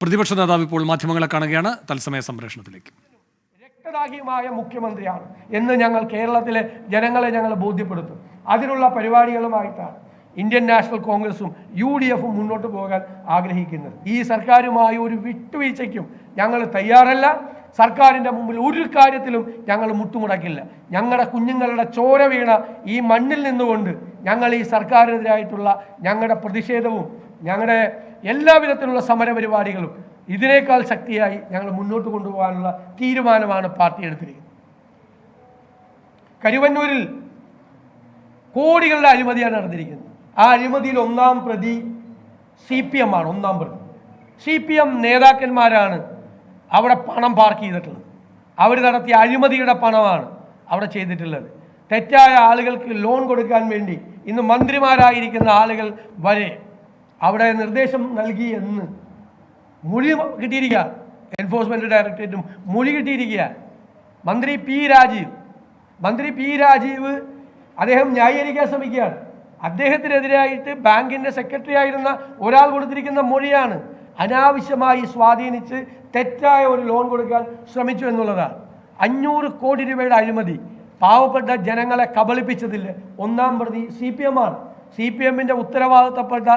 പ്രതിപക്ഷ നേതാവ് ഇപ്പോൾ മാധ്യമങ്ങളെ കാണുകയാണ്. തത്സമയ സംപ്രേഷണത്തിലേക്ക്. രക്തദാഹിയുമായ മുഖ്യമന്ത്രിയാണ്. എന്ന് ഞങ്ങൾ കേരളത്തിലെ ജനങ്ങളെ ഞങ്ങൾ ബോധ്യപ്പെടുത്തും. അതിനുള്ള പരിപാടികളുമായിട്ടാണ് ഇന്ത്യൻ നാഷണൽ കോൺഗ്രസും യു ഡി എഫും മുന്നോട്ട് പോകാൻ ആഗ്രഹിക്കുന്നത്. ഈ സർക്കാരുമായി ഒരു വിട്ടുവീഴ്ചയ്ക്കും ഞങ്ങൾ തയ്യാറല്ല. സർക്കാരിന്റെ മുമ്പിൽ ഒരു കാര്യത്തിലും ഞങ്ങൾ മുട്ടുമുടക്കില്ല. ഞങ്ങളുടെ കുഞ്ഞുങ്ങളുടെ ചോര വീണ ഈ മണ്ണിൽ നിന്നുകൊണ്ട് ഞങ്ങൾ ഈ സർക്കാരിനെതിരായിട്ടുള്ള ഞങ്ങളുടെ പ്രതിഷേധവും ഞങ്ങളുടെ എല്ലാവിധത്തിലുള്ള സമരപരിപാടികളും ഇതിനേക്കാൾ ശക്തിയായി ഞങ്ങൾ മുന്നോട്ട് കൊണ്ടുപോകാനുള്ള തീരുമാനമാണ് പാർട്ടി എടുത്തിരിക്കുന്നത്. കരുവന്നൂരിൽ കോടികളുടെ അഴിമതിയാണ് നടന്നിരിക്കുന്നത്. ആ അഴിമതിയിൽ ഒന്നാം പ്രതി സി പി എം ആണ് ഒന്നാം പ്രതി. സി പി എം നേതാക്കന്മാരാണ് അവിടെ പണം പാർക്ക് ചെയ്തിട്ടുള്ളത്. അവർ നടത്തിയ അഴിമതിയുടെ പണമാണ് അവിടെ ചെയ്തിട്ടുള്ളത്. തെറ്റായ ആളുകൾക്ക് ലോൺ കൊടുക്കാൻ വേണ്ടി ഇന്ന് മന്ത്രിമാരായിരിക്കുന്ന ആളുകൾ വരെ അവിടെ നിർദ്ദേശം നൽകി എന്ന്. മൊഴി കിട്ടിയിരിക്കുക. എൻഫോഴ്സ്മെന്റ് ഡയറക്ടറേറ്റും മൊഴി കിട്ടിയിരിക്കുക. മന്ത്രി പി രാജീവ്. മന്ത്രി പി രാജീവ് അദ്ദേഹം ന്യായീകരിക്കാൻ ശ്രമിക്കുകയാണ്. അദ്ദേഹത്തിനെതിരായിട്ട് ബാങ്കിന്റെ സെക്രട്ടറി ആയിരുന്ന ഒരാൾ കൊടുത്തിരിക്കുന്ന മൊഴിയാണ് അനാവശ്യമായി സ്വാധീനിച്ച് തെറ്റായ ഒരു ലോൺ കൊടുക്കാൻ ശ്രമിച്ചു എന്നുള്ളതാണ്. അഞ്ഞൂറ് കോടി രൂപയുടെ അഴിമതി പാവപ്പെട്ട ജനങ്ങളെ കബളിപ്പിച്ചതിൽ ഒന്നാം പ്രതി സി പി എം ആണ്. സി പി എമ്മിന്റെ ഉത്തരവാദിത്തപ്പെട്ട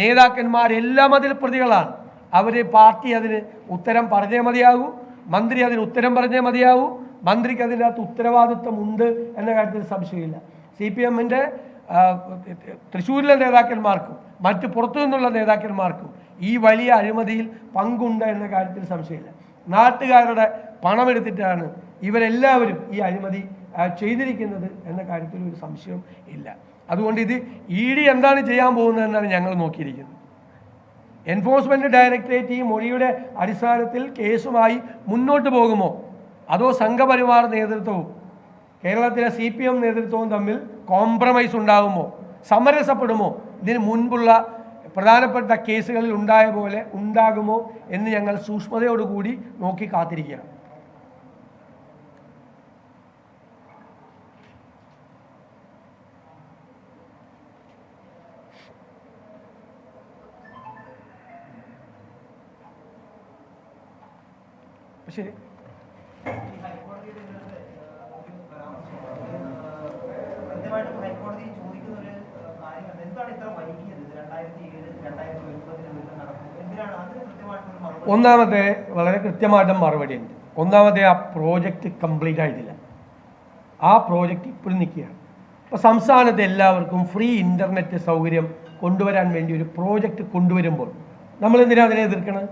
നേതാക്കന്മാരെല്ലാം അതിൽ പ്രതികളാണ്. അവർ പാർട്ടി അതിന് ഉത്തരം പറഞ്ഞേ മതിയാകൂ മന്ത്രി അതിന് ഉത്തരം പറഞ്ഞേ മതിയാകൂ മന്ത്രിക്ക് അതിന്റെ അകത്ത് ഉത്തരവാദിത്വമുണ്ട് എന്ന കാര്യത്തിൽ സംശയമില്ല. സി പി എമ്മിന്റെ തൃശ്ശൂരിലെ നേതാക്കന്മാർക്കും മറ്റ് പുറത്തു നിന്നുള്ള നേതാക്കന്മാർക്കും ഈ വലിയ അഴിമതിയിൽ പങ്കുണ്ട് എന്ന കാര്യത്തിൽ സംശയമില്ല. നാട്ടുകാരുടെ പണമെടുത്തിട്ടാണ് ഇവരെല്ലാവരും ഈ അഴിമതി ചെയ്തിരിക്കുന്നത് എന്ന കാര്യത്തിൽ ഒരു സംശയം ഇല്ല. അതുകൊണ്ട് ഇത് ഇ ഡി എന്താണ് ചെയ്യാൻ പോകുന്നതെന്നാണ് ഞങ്ങൾ നോക്കിയിരിക്കുന്നത്. എൻഫോഴ്സ്മെന്റ് ഡയറക്ടറേറ്റ് ഈ മൊഴിയുടെ അടിസ്ഥാനത്തിൽ കേസുമായി മുന്നോട്ട് പോകുമോ? അതോ സംഘപരിവാർ നേതൃത്വവും കേരളത്തിലെ സി പി എം നേതൃത്വവും തമ്മിൽ കോംപ്രമൈസ് ഉണ്ടാകുമോ സമരസപ്പെടുമോ? ഇതിന് മുൻപുള്ള പ്രധാനപ്പെട്ട കേസുകളിൽ ഉണ്ടായ പോലെ ഉണ്ടാകുമോ എന്ന് ഞങ്ങൾ സൂക്ഷ്മതയോടുകൂടി നോക്കി കാത്തിരിക്കുകയാണ്. കൃത്യമായിട്ടും ഹൈക്കോടതി ചോദിക്കുന്ന ഒരു കാര്യം എന്താണ് ഇത്ര വൈകിയത്? രണ്ടായിരത്തി ഏഴ് രണ്ടായിരത്തി ഒൻപതിന് മുന്നേ നടക്കും എന്തിനാണ് അതിന് കൃത്യമായിട്ടൊരു മറുപടി? ഒന്നാമത്തെ വളരെ കൃത്യമായിട്ട് മറുപടി ഉണ്ട്. ഒന്നാമത്തെ ആ പ്രോജക്റ്റ് കംപ്ലീറ്റ് ആയിട്ടില്ല. ആ പ്രോജക്റ്റ് ഇപ്പോഴും നിൽക്കുകയാണ്. അപ്പോൾ സംസ്ഥാനത്ത് എല്ലാവർക്കും ഫ്രീ ഇന്റർനെറ്റ് സൗകര്യം കൊണ്ടുവരാൻ വേണ്ടി ഒരു പ്രോജക്റ്റ് കൊണ്ടുവരുമ്പോൾ നമ്മൾ എന്തിനാണ് അതിനെ എതിർക്കണത്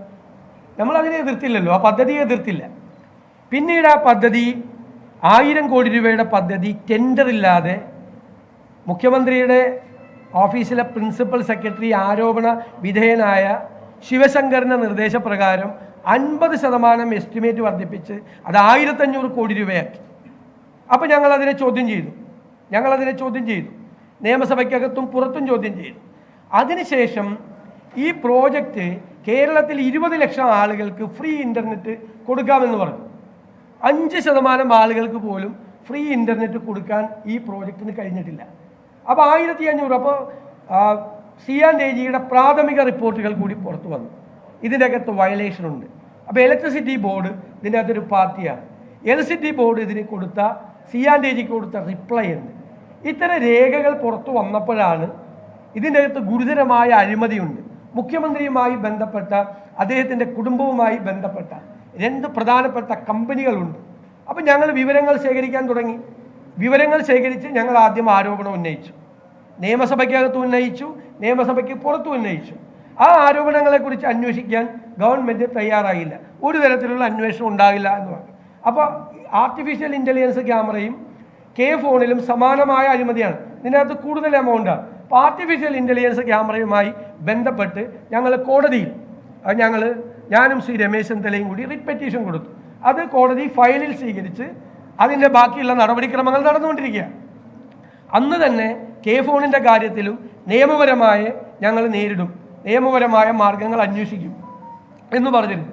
നമ്മൾ അതിനെ എതിർത്തില്ലല്ലോ ആ പദ്ധതിയെ എതിർത്തില്ല. പിന്നീട് ആ പദ്ധതി ആയിരം കോടി രൂപയുടെ പദ്ധതി ടെൻഡർ ഇല്ലാതെ മുഖ്യമന്ത്രിയുടെ ഓഫീസിലെ പ്രിൻസിപ്പൽ സെക്രട്ടറി ആരോപണ വിധേയനായ ശിവശങ്കറിന്റെ നിർദ്ദേശപ്രകാരം അൻപത് ശതമാനം എസ്റ്റിമേറ്റ് വർദ്ധിപ്പിച്ച് അത് ആയിരത്തഞ്ഞൂറ് കോടി രൂപയാക്കി. അപ്പോൾ ഞങ്ങളതിനെ ചോദ്യം ചെയ്തു. ഞങ്ങളതിനെ ചോദ്യം ചെയ്തു. നിയമസഭയ്ക്കകത്തും പുറത്തും ചോദ്യം ചെയ്തു. അതിനുശേഷം ഈ പ്രോജക്റ്റ് കേരളത്തിൽ ഇരുപത് ലക്ഷം ആളുകൾക്ക് ഫ്രീ ഇന്റർനെറ്റ് കൊടുക്കാമെന്ന് പറഞ്ഞു. അഞ്ച് ശതമാനം ആളുകൾക്ക് പോലും ഫ്രീ ഇന്റർനെറ്റ് കൊടുക്കാൻ ഈ പ്രോജക്റ്റിന് കഴിഞ്ഞിട്ടില്ല. അപ്പോൾ ആയിരത്തി അഞ്ഞൂറ് അപ്പോൾ സി ആൻ എ ജിയുടെ പ്രാഥമിക റിപ്പോർട്ടുകൾ കൂടി പുറത്തു വന്നു. ഇതിനകത്ത് വയലേഷൻ ഉണ്ട്. അപ്പോൾ ഇലക്ട്രിസിറ്റി ബോർഡ് ഇതിന്റെ അകത്തൊരു പാർട്ടിയാണ്. ഇലക്ട്രിസിറ്റി ബോർഡ് ഇതിന് കൊടുത്ത സി ആൻ എ ജിക്ക് കൊടുത്ത റിപ്ലൈ ഉണ്ട് ഇത്തരം രേഖകൾ പുറത്തു വന്നപ്പോഴാണ് ഇതിന്റെ അകത്ത് ഗുരുതരമായ അഴിമതിയുണ്ട്. മുഖ്യമന്ത്രിയുമായി ബന്ധപ്പെട്ട അദ്ദേഹത്തിന്റെ കുടുംബവുമായി ബന്ധപ്പെട്ട രണ്ട് പ്രധാനപ്പെട്ട കമ്പനികളുണ്ട്. അപ്പം ഞങ്ങൾ വിവരങ്ങൾ ശേഖരിക്കാൻ തുടങ്ങി. വിവരങ്ങൾ ശേഖരിച്ച് ഞങ്ങൾ ആദ്യം ആരോപണം ഉന്നയിച്ചു. നിയമസഭയ്ക്കകത്ത് ഉന്നയിച്ചു നിയമസഭയ്ക്ക് പുറത്തു ഉന്നയിച്ചു. ആ ആരോപണങ്ങളെക്കുറിച്ച് അന്വേഷിക്കാൻ ഗവൺമെന്റ് തയ്യാറായില്ല. ഒരു തരത്തിലുള്ള അന്വേഷണം ഉണ്ടാകില്ല എന്ന് പറഞ്ഞു. അപ്പോൾ ആർട്ടിഫിഷ്യൽ ഇന്റലിജൻസ് ക്യാമറയും കെ ഫോണിലും സമാനമായ അഴിമതിയാണ്. ഇതിനകത്ത് കൂടുതൽ എമൗണ്ടാണ് ആർട്ടിഫിഷ്യൽ ഇന്റലിജൻസ് ക്യാമറയുമായി ബന്ധപ്പെട്ട് ഞങ്ങൾ കോടതിയിൽ ഞങ്ങൾ ഞാനും ശ്രീ രമേശൻ തലയും കൂടി റിറ്റ് പെറ്റീഷൻ കൊടുത്തു. അത് കോടതി ഫയലിൽ സ്വീകരിച്ച് അതിന്റെ ബാക്കിയുള്ള നടപടിക്രമങ്ങൾ നടന്നുകൊണ്ടിരിക്കുകയാണ് അന്ന് തന്നെ കെ ഫോണിന്റെ കാര്യത്തിലും നിയമപരമായ ഞങ്ങൾ നേരിടും. നിയമപരമായ മാർഗങ്ങൾ അന്വേഷിക്കും എന്ന് പറഞ്ഞിരുന്നു.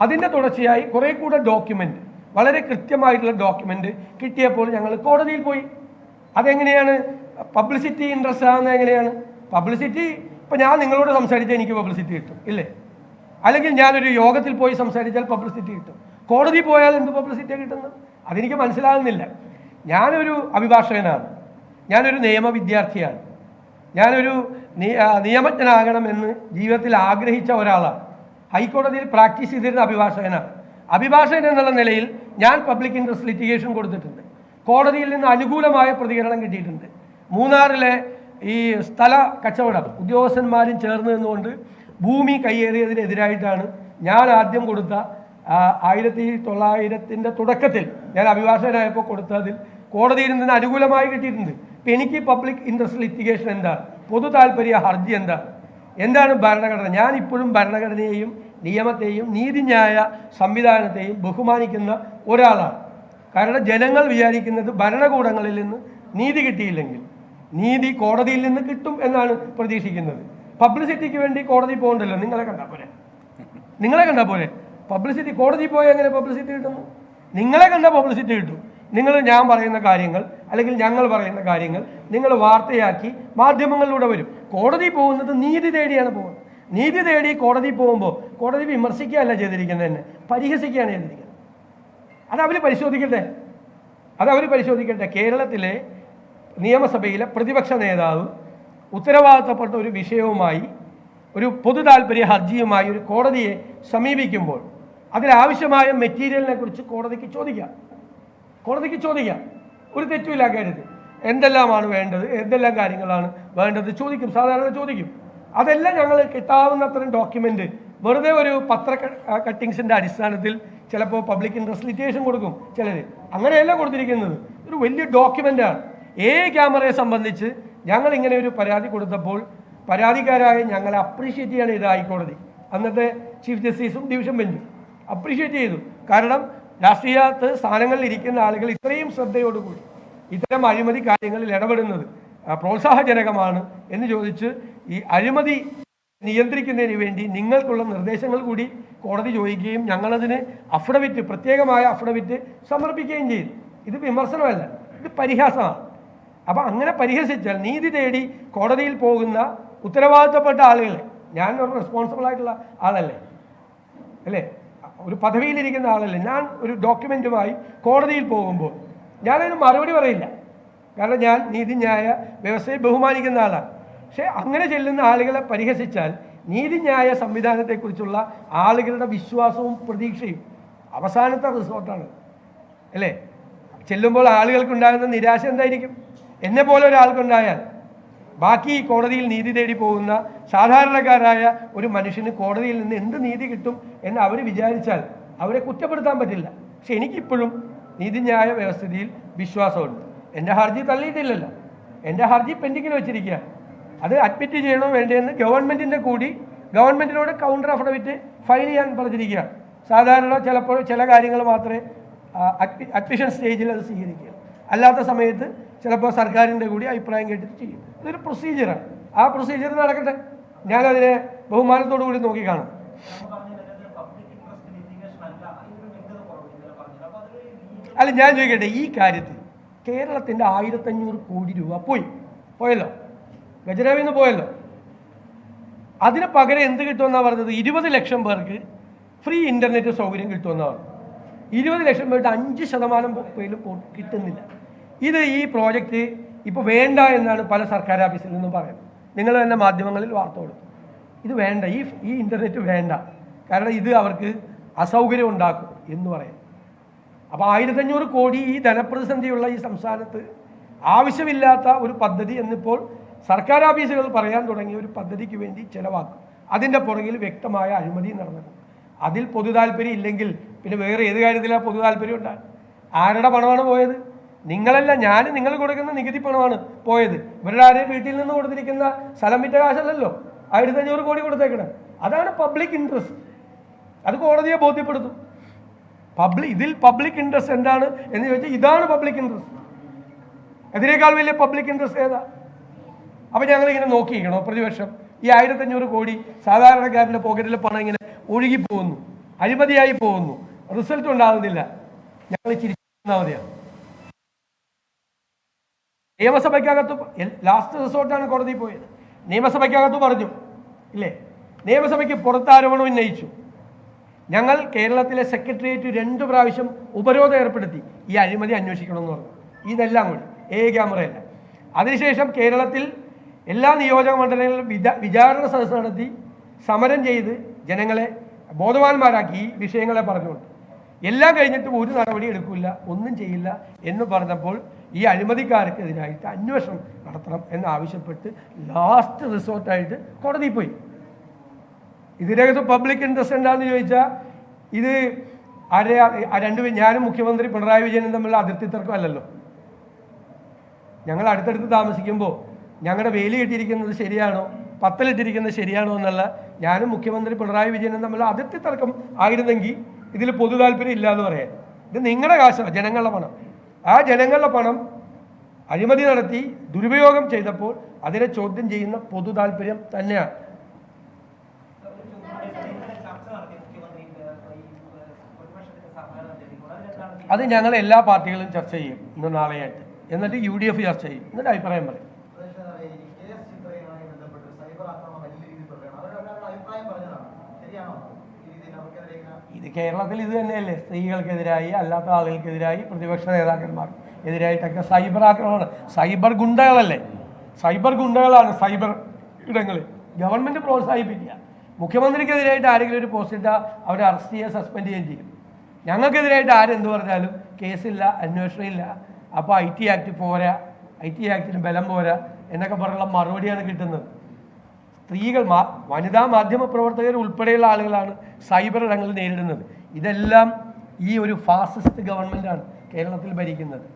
അതിന്റെ തുടർച്ചയായി കുറേ കൂടെ ഡോക്യുമെന്റ് വളരെ കൃത്യമായിട്ടുള്ള ഡോക്യുമെന്റ് കിട്ടിയപ്പോൾ ഞങ്ങൾ കോടതിയിൽ പോയി. അതെങ്ങനെയാണ് പബ്ലിസിറ്റി ഇൻട്രസ്റ്റ് ആകുന്നത് എങ്ങനെയാണ് പബ്ലിസിറ്റി ഇപ്പം ഞാൻ നിങ്ങളോട് സംസാരിച്ചാൽ എനിക്ക് പബ്ലിസിറ്റി കിട്ടും ഇല്ലേ? അല്ലെങ്കിൽ ഞാനൊരു യോഗത്തിൽ പോയി സംസാരിച്ചാൽ പബ്ലിസിറ്റി കിട്ടും. കോടതി പോയാൽ എന്ത് പബ്ലിസിറ്റിയാണ് കിട്ടുന്നത്? അതെനിക്ക് മനസ്സിലാകുന്നില്ല ഞാനൊരു അഭിഭാഷകനാണ്. ഞാനൊരു നിയമ വിദ്യാർത്ഥിയാണ് ഞാനൊരു നിയമജ്ഞനാകണമെന്ന് ജീവിതത്തിൽ ആഗ്രഹിച്ച ഒരാളാണ്. ഹൈക്കോടതിയിൽ പ്രാക്ടീസ് ചെയ്തിരുന്ന അഭിഭാഷകനാണ്. അഭിഭാഷകൻ എന്നുള്ള നിലയിൽ ഞാൻ പബ്ലിക് ഇൻട്രസ്റ്റ് ലിറ്റിഗേഷൻ കൊടുത്തിട്ടുണ്ട്. കോടതിയിൽ നിന്ന് അനുകൂലമായ പ്രതികരണം കിട്ടിയിട്ടുണ്ട്. മൂന്നാറിലെ ഈ സ്ഥല കച്ചവടം ഉദ്യോഗസ്ഥന്മാരും ചേർന്ന് നിന്നുകൊണ്ട് ഭൂമി കയ്യേറിയതിനെതിരായിട്ടാണ് ഞാൻ ആദ്യം കൊടുത്ത ആയിരത്തി തൊള്ളായിരത്തിന്റെ തുടക്കത്തിൽ ഞാൻ അഭിഭാഷകനായപ്പോൾ കൊടുത്തതിൽ കോടതിയിൽ നിന്ന് അനുകൂലമായി കിട്ടിയിട്ടുണ്ട്. ഇപ്പം എനിക്ക് പബ്ലിക് ഇൻട്രസ്റ്റ് ലിറ്റിഗേഷൻ എന്താണ്? പൊതു താല്പര്യ ഹർജി എന്താണ്? എന്താണ് ഭരണഘടന? ഞാൻ ഇപ്പോഴും ഭരണഘടനയെയും നിയമത്തെയും നീതിന്യായ സംവിധാനത്തെയും ബഹുമാനിക്കുന്ന ഒരാളാണ്. കാരണം ജനങ്ങൾ വിചാരിക്കുന്നത് ഭരണകൂടങ്ങളിൽ നിന്ന് നീതി കിട്ടിയില്ലെങ്കിൽ നീതി കോടതിയിൽ നിന്ന് കിട്ടും എന്നാണ് പ്രതീക്ഷിക്കുന്നത്. പബ്ലിസിറ്റിക്ക് വേണ്ടി കോടതി പോകണ്ടല്ലോ. നിങ്ങളെ കണ്ടാൽ പോലെ നിങ്ങളെ കണ്ടാൽ പോലെ പബ്ലിസിറ്റി കോടതി പോയാൽ എങ്ങനെ പബ്ലിസിറ്റി കിട്ടുന്നു നിങ്ങളെ കണ്ട പബ്ലിസിറ്റി കിട്ടും. നിങ്ങൾ ഞാൻ പറയുന്ന കാര്യങ്ങൾ അല്ലെങ്കിൽ ഞങ്ങൾ പറയുന്ന കാര്യങ്ങൾ നിങ്ങൾ വാർത്തയാക്കി മാധ്യമങ്ങളിലൂടെ വരും. കോടതി പോകുന്നത് നീതി തേടിയാണ് പോകുന്നത് നീതി തേടി കോടതി പോകുമ്പോൾ കോടതി വിമർശിക്കുകയല്ല ചെയ്തിരിക്കുന്നത് തന്നെ. പരിഹസിക്കുകയാണ് ചെയ്തിരിക്കുന്നത്. അത് അവർ പരിശോധിക്കട്ടെ? അത് അവർ പരിശോധിക്കട്ടെ? കേരളത്തിലെ നിയമസഭയിലെ പ്രതിപക്ഷ നേതാവ് ഉത്തരവാദിത്തപ്പെട്ട ഒരു വിഷയവുമായി ഒരു പൊതു താല്പര്യ ഹർജിയുമായി ഒരു കോടതിയെ സമീപിക്കുമ്പോൾ അതിലാവശ്യമായ മെറ്റീരിയലിനെ കുറിച്ച് കോടതിക്ക് ചോദിക്കാം കോടതിക്ക് ചോദിക്കാം ഒരു തെറ്റുമില്ല കാര്യത്തിൽ. എന്തെല്ലാമാണ് വേണ്ടത്? എന്തെല്ലാം കാര്യങ്ങളാണ് വേണ്ടത്? ചോദിക്കും. സാധാരണ ചോദിക്കും. അതെല്ലാം ഞങ്ങൾ കിട്ടാവുന്നത്രയും ഡോക്യുമെന്റ് വെറുതെ ഒരു പത്ര കട്ടിങ്സിന്റെ അടിസ്ഥാനത്തിൽ ചിലപ്പോൾ പബ്ലിക് ഇൻട്രസ്റ്റ് ലിറ്റേഷൻ കൊടുക്കും ചിലർ അങ്ങനെയല്ല കൊടുത്തിരിക്കുന്നത്. ഒരു വലിയ ഡോക്യുമെന്റാണ്. ഏ ക്യാമറയെ സംബന്ധിച്ച് ഞങ്ങൾ ഇങ്ങനെ ഒരു പരാതി കൊടുത്തപ്പോൾ പരാതിക്കാരായ ഞങ്ങളെ അപ്രീഷിയേറ്റ് ചെയ്യാണ് ഇത് ഹൈക്കോടതി അന്നത്തെ ചീഫ് ജസ്റ്റിസും ഡിവിഷൻ ബെഞ്ചും അപ്രീഷിയേറ്റ് ചെയ്തു. കാരണം രാഷ്ട്രീയത്ത് സ്ഥാനങ്ങളിൽ ഇരിക്കുന്ന ആളുകൾ ഇത്രയും ശ്രദ്ധയോടുകൂടി ഇത്തരം അഴിമതി കാര്യങ്ങളിൽ ഇടപെടുന്നത് പ്രോത്സാഹജനകമാണ് എന്ന് ചോദിച്ച് ഈ അഴിമതി നിയന്ത്രിക്കുന്നതിന് വേണ്ടി നിങ്ങൾക്കുള്ള നിർദ്ദേശങ്ങൾ കൂടി കോടതി ചോദിക്കുകയും ഞങ്ങളതിന് അഫിഡവിറ്റ് പ്രത്യേകമായ അഫിഡവിറ്റ് സമർപ്പിക്കുകയും ചെയ്തു. ഇത് വിമർശനമല്ല ഇത് പരിഹാസമാണ്. അപ്പം അങ്ങനെ പരിഹസിച്ചാൽ നീതി തേടി കോടതിയിൽ പോകുന്ന ഉത്തരവാദിത്തപ്പെട്ട ആളുകളെ ഞാൻ ഒരു റെസ്പോൺസിബിൾ ആയിട്ടുള്ള ആളല്ലേ? അല്ലേ? ഒരു പദവിയിലിരിക്കുന്ന ആളല്ലേ? ഞാൻ ഒരു ഡോക്യുമെന്റുമായി കോടതിയിൽ പോകുമ്പോൾ ഞാനതിന് മറുപടി പറയില്ല. കാരണം ഞാൻ നീതിന്യായ വ്യവസ്ഥയെ ബഹുമാനിക്കുന്ന ആളാണ്. പക്ഷേ അങ്ങനെ ചെല്ലുന്ന ആളുകളെ പരിഹസിച്ചാൽ നീതിന്യായ സംവിധാനത്തെക്കുറിച്ചുള്ള ആളുകളുടെ വിശ്വാസവും പ്രതീക്ഷയും അവസാനത്തെ റിസോർട്ടാണ് അല്ലേ? ചെല്ലുമ്പോൾ ആളുകൾക്കുണ്ടാകുന്ന നിരാശ എന്തായിരിക്കും? എന്നെ പോലെ ഒരാൾക്കുണ്ടായാൽ ബാക്കി കോടതിയിൽ നീതി തേടി പോകുന്ന സാധാരണക്കാരായ ഒരു മനുഷ്യന് കോടതിയിൽ നിന്ന് എന്ത് നീതി കിട്ടും എന്ന് അവർ വിചാരിച്ചാൽ അവരെ കുറ്റപ്പെടുത്താൻ പറ്റില്ല. പക്ഷെ എനിക്കിപ്പോഴും നീതിന്യായ വ്യവസ്ഥിതിയിൽ വിശ്വാസമുണ്ട്. എന്റെ ഹർജി തള്ളിയിട്ടില്ലല്ലോ. എന്റെ ഹർജി പെൻഡിങ്ങിൽ വെച്ചിരിക്കുക അത് അഡ്മിറ്റ് ചെയ്യണോ വേണ്ടതെന്ന് ഗവൺമെന്റിന്റെ കൂടി ഗവൺമെന്റിനോട് കൗണ്ടർ അഫിഡവിറ്റ് ഫയൽ ചെയ്യാൻ പറഞ്ഞിരിക്കുകയാണ്. സാധാരണ ചിലപ്പോൾ ചില കാര്യങ്ങൾ മാത്രമേ അഡ്മിഷൻ സ്റ്റേജിൽ അത് സ്വീകരിക്കുക അല്ലാത്ത സമയത്ത് ചിലപ്പോൾ സർക്കാരിന്റെ കൂടി അഭിപ്രായം കേട്ടിട്ട് ചെയ്യും. ഇതൊരു പ്രൊസീജിയറാണ് ആ പ്രൊസീജിയർ നടക്കട്ടെ. ഞാനതിനെ ബഹുമാനത്തോടു കൂടി നോക്കിക്കാണാം. അല്ല ഞാൻ ചോദിക്കട്ടെ ഈ കാര്യത്തിൽ കേരളത്തിന്റെ ആയിരത്തഞ്ഞൂറ് കോടി രൂപ പോയി. പോയല്ലോ? ഗജരാവിൽ നിന്ന് പോയല്ലോ? അതിന് പകരം എന്ത് കിട്ടുമെന്നാണ് പറഞ്ഞത്? ഇരുപത് ലക്ഷം പേർക്ക് ഫ്രീ ഇന്റർനെറ്റ് സൗകര്യം കിട്ടുമെന്നാണ് ഇരുപത് ലക്ഷം പേർക്ക് അഞ്ച് ശതമാനം പേരും കിട്ടുന്നില്ല. ഇത് ഈ പ്രോജക്റ്റ് ഇപ്പോൾ വേണ്ട എന്നാണ് പല സർക്കാർ ഓഫീസിൽ നിന്നും പറയുന്നത്. നിങ്ങൾ തന്നെ മാധ്യമങ്ങളിൽ വാർത്ത കൊടുത്തു. ഇത് വേണ്ട ഈ ഈ ഇന്റർനെറ്റ് വേണ്ട. കാരണം ഇത് അവർക്ക് അസൗകര്യം ഉണ്ടാക്കും എന്ന് പറയാം. അപ്പോൾ ആയിരത്തഞ്ഞൂറ് കോടി ഈ ധനപ്രതിസന്ധിയുള്ള ഈ സംസ്ഥാനത്ത് ആവശ്യമില്ലാത്ത ഒരു പദ്ധതി എന്നിപ്പോൾ സർക്കാർ ഓഫീസുകൾ പറയാൻ തുടങ്ങിയ ഒരു പദ്ധതിക്ക് വേണ്ടി ചിലവാക്കും. അതിന്റെ പുറകിൽ വ്യക്തമായ അഴിമതി നടന്നിട്ടുണ്ട്. അതിൽ പൊതു താല്പര്യം ഇല്ലെങ്കിൽ പിന്നെ വേറെ ഏത് കാര്യത്തിലാണ് പൊതു താല്പര്യം ആരുടെ പണമാണ് പോയത്? നിങ്ങളല്ല ഞാൻ നിങ്ങൾ കൊടുക്കുന്ന നികുതി പണമാണ് പോയത്. ഇവരുടെ ആരെയും വീട്ടിൽ നിന്ന് കൊടുത്തിരിക്കുന്ന സ്ഥലം വിറ്റ കാശല്ലല്ലോ. ആയിരത്തി അഞ്ഞൂറ് കോടി കൊടുത്തേക്കണം. അതാണ് പബ്ലിക് ഇൻട്രസ്റ്റ് അത് കോടതിയെ ബോധ്യപ്പെടുത്തും. പബ്ലിക് ഇതിൽ പബ്ലിക് ഇൻട്രസ്റ്റ് എന്താണ് എന്ന് ചോദിച്ചാൽ ഇതാണ് പബ്ലിക് ഇൻട്രസ്റ്റ് അതിനേക്കാൾ വലിയ പബ്ലിക് ഇൻട്രസ്റ്റ് ഏതാ? അപ്പം ഞങ്ങൾ ഇങ്ങനെ നോക്കിയിരിക്കണോ പ്രതിപക്ഷം? ഈ ആയിരത്തഞ്ഞൂറ് കോടി സാധാരണക്കാരന്റെ പോക്കറ്റിലെ പണം ഇങ്ങനെ ഒഴുകി പോകുന്നു. അഴിമതിയായി പോകുന്നു. റിസൾട്ട് ഉണ്ടാകുന്നില്ല. ഞങ്ങൾ ചിരിച്ചാൽ മതിയാണ് നിയമസഭയ്ക്കകത്ത് ലാസ്റ്റ് റിസോർട്ടാണ് കോടതി പോയത്. നിയമസഭയ്ക്കകത്ത് പറഞ്ഞു ഇല്ലേ? നിയമസഭയ്ക്ക് പുറത്ത് ആരോപണം ഉന്നയിച്ചു. ഞങ്ങൾ കേരളത്തിലെ സെക്രട്ടേറിയറ്റ് രണ്ട് പ്രാവശ്യം ഉപരോധം ഏർപ്പെടുത്തി. ഈ അഴിമതി അന്വേഷിക്കണമെന്ന് പറഞ്ഞു. ഇതെല്ലാം കൂടി ഏ ക്യാമറയല്ല അതിനുശേഷം കേരളത്തിൽ എല്ലാ നിയോജക മണ്ഡലങ്ങളിലും വിചാ വിചാരണ സദസ്സ് നടത്തി സമരം ചെയ്ത് ജനങ്ങളെ ബോധവാന്മാരാക്കി ഈ വിഷയങ്ങളെ പറഞ്ഞുകൊണ്ട്. എല്ലാം കഴിഞ്ഞിട്ടും ഒരു നടപടി എടുക്കില്ല ഒന്നും ചെയ്യില്ല എന്ന് പറഞ്ഞപ്പോൾ ഈ അഴിമതിക്കാർക്കെതിരായിട്ട് അന്വേഷണം നടത്തണം എന്നാവശ്യപ്പെട്ട് ലാസ്റ്റ് റിസോർട്ടായിട്ട് കോടതിയിൽ പോയി. ഇതിനകത്ത് പബ്ലിക് ഇൻട്രസ്റ്റ് എന്താണെന്ന് ചോദിച്ചാൽ ഇത് ആരെയാ രണ്ട് ഞാനും മുഖ്യമന്ത്രി പിണറായി വിജയനും തമ്മിലുള്ള അതിർത്തി തർക്കമല്ലല്ലോ ഞങ്ങൾ അടുത്തടുത്ത് താമസിക്കുമ്പോൾ ഞങ്ങളുടെ വേലി കെട്ടിയിരിക്കുന്നത് ശരിയാണോ പത്തലിട്ടിരിക്കുന്നത് ശരിയാണോ എന്നുള്ള ഞാനും മുഖ്യമന്ത്രി പിണറായി വിജയനും തമ്മിലുള്ള അതിർത്തി തർക്കം ആയിരുന്നെങ്കിൽ ഇതിൽ പൊതു താല്പര്യം ഇല്ല എന്ന് പറയാം ഇത് നിങ്ങളുടെ കാശാണ് ജനങ്ങളുടെ പണം. ആ ജനങ്ങളുടെ പണം അഴിമതി നടത്തി ദുരുപയോഗം ചെയ്തപ്പോൾ അതിനെ ചോദ്യം ചെയ്യുന്ന പൊതു താല്പര്യം തന്നെയാണ്. അത് ഞങ്ങൾ എല്ലാ പാർട്ടികളും ചർച്ച ചെയ്യും ഇന്ന് നാളെയായിട്ട്. എന്നിട്ട് യു ഡി എഫ് ചർച്ച ചെയ്യും. എന്നിട്ട് അഭിപ്രായം പറയും. ഇത് കേരളത്തിൽ ഇത് തന്നെയല്ലേ? സ്ത്രീകൾക്കെതിരായി അല്ലാത്ത ആളുകൾക്കെതിരായി പ്രതിപക്ഷ നേതാക്കന്മാർ എതിരായിട്ടൊക്കെ സൈബർ ആക്രമണം സൈബർ ഗുണ്ടകളല്ലേ? സൈബർ ഗുണ്ടകളാണ് സൈബർ ഇടങ്ങളിൽ ഗവൺമെന്റ് പ്രോത്സാഹിപ്പിക്കുക. മുഖ്യമന്ത്രിക്കെതിരായിട്ട് ആരെങ്കിലും ഒരു പോസ്റ്റ് ഇട്ടാൽ അവരെ അറസ്റ്റ് ചെയ്യുക സസ്പെൻഡ് ചെയ്യുകയും ചെയ്യും. ഞങ്ങൾക്കെതിരായിട്ട് ആരെന്ത് പറഞ്ഞാലും കേസില്ല അന്വേഷണം ഇല്ല അപ്പോൾ ഐ ടി ആക്ട് പോരാ ഐ ടി ആക്ടിന് ബലം പോരാ എന്നൊക്കെ പറഞ്ഞുള്ള മറുപടിയാണ് കിട്ടുന്നത്. സ്ത്രീകൾ മാ വനിതാ മാധ്യമ പ്രവർത്തകർ ഉൾപ്പെടെയുള്ള ആളുകളാണ് സൈബർ ഇടങ്ങളിൽ നേരിടുന്നത്. ഇതെല്ലാം ഈ ഒരു ഫാസിസ്റ്റ് ഗവൺമെന്റാണ് കേരളത്തിൽ ഭരിക്കുന്നത്.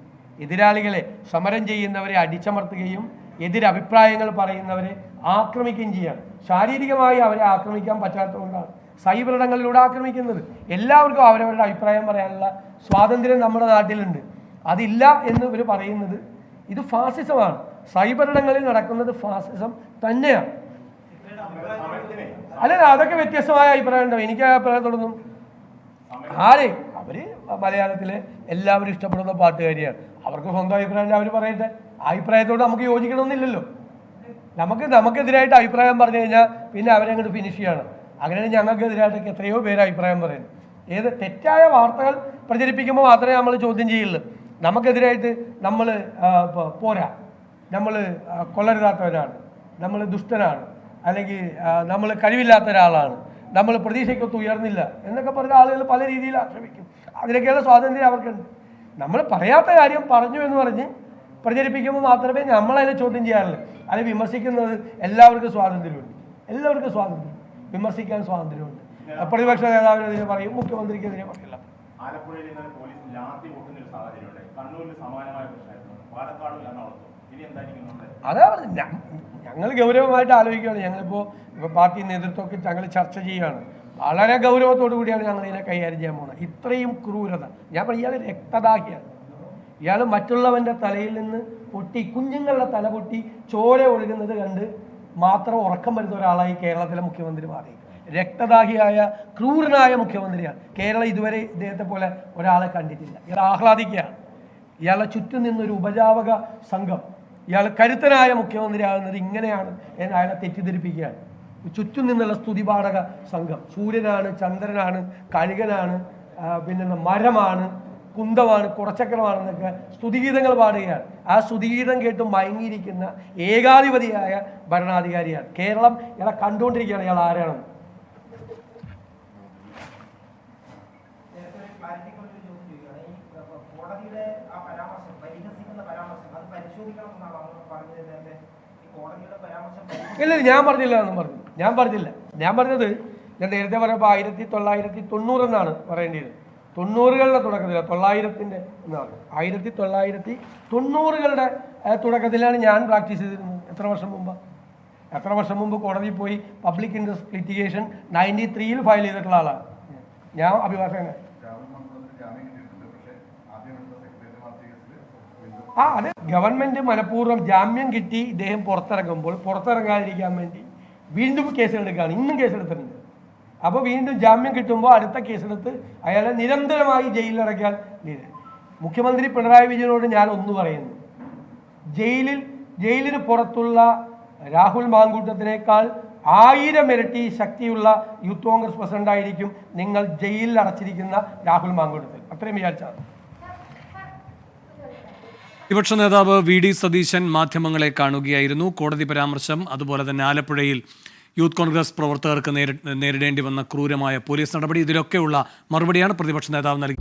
എതിരാളികളെ സമരം ചെയ്യുന്നവരെ അടിച്ചമർത്തുകയും എതിരഭിപ്രായങ്ങൾ പറയുന്നവരെ ആക്രമിക്കുകയും ചെയ്യാണ്. ശാരീരികമായി അവരെ ആക്രമിക്കാൻ പറ്റാത്തതുകൊണ്ടാണ് സൈബർ ഇടങ്ങളിലൂടെ ആക്രമിക്കുന്നത്. എല്ലാവർക്കും അവരവരുടെ അഭിപ്രായം പറയാനുള്ള സ്വാതന്ത്ര്യം നമ്മുടെ നാട്ടിലുണ്ട്. അതില്ല എന്ന് ഇവർ പറയുന്നത് ഇത് ഫാസിസമാണ് സൈബർ ഇടങ്ങളിൽ നടക്കുന്നത് ഫാസിസം തന്നെയാണ്. അല്ല അതൊക്കെ വ്യത്യസ്തമായ അഭിപ്രായം ഉണ്ടാവും. എനിക്ക് ആ അഭിപ്രായത്തോടൊന്നും ആരെ? അവർ മലയാളത്തിലെ എല്ലാവരും ഇഷ്ടപ്പെടുന്ന പാട്ടുകാരിയാണ്. അവർക്ക് സ്വന്തം അഭിപ്രായം അവർ പറയട്ടെ. അഭിപ്രായത്തോട് നമുക്ക് യോജിക്കണമെന്നില്ലല്ലോ. നമുക്ക് നമുക്കെതിരായിട്ട് അഭിപ്രായം പറഞ്ഞു കഴിഞ്ഞാൽ പിന്നെ അവരെ അങ്ങോട്ട് ഫിനിഷ് ചെയ്യണം. അങ്ങനെയാണ് ഞങ്ങൾക്കെതിരായിട്ടൊക്കെ എത്രയോ പേര് അഭിപ്രായം പറയുന്നത്. ഏത് തെറ്റായ വാർത്തകൾ പ്രചരിപ്പിക്കുമ്പോൾ മാത്രമേ നമ്മൾ ചോദ്യം ചെയ്യുള്ളൂ നമുക്കെതിരായിട്ട് നമ്മൾ പോരാ. നമ്മൾ കൊള്ളരുതാത്തവരാണ്. നമ്മൾ ദുഷ്ടനാണ് അല്ലെങ്കിൽ നമ്മൾ കഴിവില്ലാത്ത ഒരാളാണ്. നമ്മൾ പ്രതീക്ഷയ്ക്കൊത്ത് ഉയർന്നില്ല എന്നൊക്കെ പറഞ്ഞ ആളുകൾ പല രീതിയിൽ ആക്ഷേപിക്കും അതിനൊക്കെയുള്ള സ്വാതന്ത്ര്യം അവർക്കുണ്ട്. നമ്മൾ പറയാത്ത കാര്യം പറഞ്ഞു എന്ന് പറഞ്ഞ് പ്രചരിപ്പിക്കുമ്പോൾ മാത്രമേ നമ്മളതിനെ ചോദ്യം ചെയ്യാറുള്ളൂ. അതിനെ വിമർശിക്കുന്നത് എല്ലാവർക്കും സ്വാതന്ത്ര്യമുണ്ട്. എല്ലാവർക്കും സ്വാതന്ത്ര്യം. വിമർശിക്കാൻ സ്വാതന്ത്ര്യമുണ്ട്. പ്രതിപക്ഷ നേതാവിനെതിരെ പറയും മുഖ്യമന്ത്രിക്കെതിരെ പറയില്ല. ആലപ്പുഴയിൽ ഇന്നലെ പോലീസ് ലാത്തി പൊട്ടുന്ന ഒരു സാഹചര്യമുണ്ട് കണ്ണൂരിൽ സമാനമായ പ്രശ്നമായിരുന്നു. അതാ ഞങ്ങൾ ഗൗരവമായിട്ട് ആലോചിക്കുകയാണ്. ഞങ്ങളിപ്പോൾ ഇപ്പോൾ പാർട്ടി നേതൃത്വമൊക്കെ ഞങ്ങൾ ചർച്ച ചെയ്യുകയാണ്. വളരെ ഗൗരവത്തോടു കൂടിയാണ് ഞങ്ങൾ ഇതിനെ കൈകാര്യം ചെയ്യാൻ പോകുന്നത്. ഇത്രയും ക്രൂരത. ഞാൻ പറയും ഇയാൾ രക്തദാഹിയാണ്. ഇയാൾ മറ്റുള്ളവന്റെ തലയിൽ നിന്ന് പൊട്ടി കുഞ്ഞുങ്ങളുടെ തല പൊട്ടി ചോര ഒഴുകുന്നത് കണ്ട് മാത്രം ഉറക്കം വരുന്ന ഒരാളായി കേരളത്തിലെ മുഖ്യമന്ത്രി മാറി. രക്തദാഹിയായ ക്രൂരനായ മുഖ്യമന്ത്രിയാണ്. കേരളം ഇതുവരെ ഇദ്ദേഹത്തെ പോലെ ഒരാളെ കണ്ടിട്ടില്ല. ഇയാൾ ആഹ്ലാദിക്കുകയാണ്. ഇയാളെ ചുറ്റും നിന്നൊരു ഉപജാവക സംഘം ഇയാൾ കരുത്തനായ മുഖ്യമന്ത്രിയാകുന്നത് ഇങ്ങനെയാണ് എന്ന് അയാളെ തെറ്റിദ്ധരിപ്പിക്കുകയാണ്. ചുറ്റും നിന്നുള്ള സ്തുതിപാഠക സംഘം. സൂര്യനാണ് ചന്ദ്രനാണ് കഴുകനാണ് പിന്നെ മരമാണ് കുന്തമാണ് കുറച്ചക്രമാണെന്നൊക്കെ സ്തുതിഗീതങ്ങൾ പാടുകയാണ്. ആ സ്തുതിഗീതം കേട്ട് മയങ്ങിയിരിക്കുന്ന ഏകാധിപതിയായ ഭരണാധികാരിയാണ്. കേരളം ഇയാളെ കണ്ടുകൊണ്ടിരിക്കുകയാണ് ഇയാൾ ആരാണെന്ന് നേരത്തെ ഒരു ക്ലാരിറ്റിക്കുള്ള ഒരു ചോദ്യം ചോദിക്കുകയാണ് ഈ അഹ് കോടതിയുടെ ആ പരാമർശം പരിഹസിക്കുന്ന പരാമർശം അത് പരിശോധിക്കണം എന്നാണ് അങ്ങ് പറഞ്ഞത് നേരത്തെ ഈ കോടതിയുടെ പരാമർശം പരിഹസിക്കുന്ന ഇല്ല ഞാൻ പറഞ്ഞില്ല എന്നും പറഞ്ഞു. ഞാൻ പറഞ്ഞില്ല. ഞാൻ പറഞ്ഞത് ഞാൻ നേരത്തെ പറഞ്ഞപ്പോൾ ആയിരത്തി തൊള്ളായിരത്തി തൊണ്ണൂറ് എന്നാണ് പറയേണ്ടത് തൊണ്ണൂറുകളുടെ തുടക്കത്തിൽ തൊള്ളായിരത്തിന്റെ എന്നാണ്. ആയിരത്തി തൊള്ളായിരത്തി തൊണ്ണൂറുകളുടെ തുടക്കത്തിലാണ് ഞാൻ പ്രാക്ടീസ് ചെയ്തിരുന്നത്. എത്ര വർഷം മുമ്പ്? എത്ര വർഷം മുമ്പ് കോടതിയിൽ പോയി പബ്ലിക് ഇൻട്രസ്റ്റ് ലിറ്റിഗേഷൻ നയന്റി ത്രീയിൽ ഫയൽ ചെയ്തിട്ടുള്ള ആളാണ് ഞാൻ അഭിഭാഷകനാണ് രാഹുൽ മാങ്കുളത്തിന് ജാമ്യം കിട്ടിയിട്ടുണ്ട് പക്ഷേ ആദ്യം എടുത്ത സെക്രട്ടറി പാർട്ടി കേസിൽ വീണ്ടും ആ അത് ഗവൺമെന്റ് മനഃപൂർവം ജാമ്യം കിട്ടി ഇദ്ദേഹം പുറത്തിറങ്ങുമ്പോൾ പുറത്തിറങ്ങാതിരിക്കാൻ വേണ്ടി വീണ്ടും കേസെടുക്കുകയാണ് ഇന്നും കേസെടുത്തിട്ടുണ്ട് അപ്പോൾ വീണ്ടും ജാമ്യം കിട്ടുമ്പോൾ അടുത്ത കേസെടുത്ത് അയാളെ നിരന്തരമായി ജയിലിലടക്കാൻ നീതി മുഖ്യമന്ത്രി പിണറായി വിജയനോട് ഞാൻ ഒന്ന് പറയുന്നു. ജയിലിൽ ജയിലിന് പുറത്തുള്ള രാഹുൽ മാങ്കൂട്ടത്തിനേക്കാൾ ആയിരം ഇരട്ടി ശക്തിയുള്ള യൂത്ത് കോൺഗ്രസ് പ്രസിഡന്റായിരിക്കും നിങ്ങൾ ജയിലിൽ അടച്ചിരിക്കുന്ന രാഹുൽ മാങ്കൂട്ടത്തിൽ. അത്രയും വിചാരിച്ചാൽ മതി. പ്രതിപക്ഷ നേതാവ് വി ഡി സതീശൻ മാധ്യമങ്ങളെ കാണുകയായിരുന്നു. കോടതി പരാമർശം അതുപോലെ തന്നെ ആലപ്പുഴയിൽ യൂത്ത് കോൺഗ്രസ് പ്രവർത്തകർക്ക് നേരിടേണ്ടി വന്ന ക്രൂരമായ പോലീസ് നടപടി. ഇതിലൊക്കെയുള്ള മറുപടിയാണ് പ്രതിപക്ഷ നേതാവ് നൽകി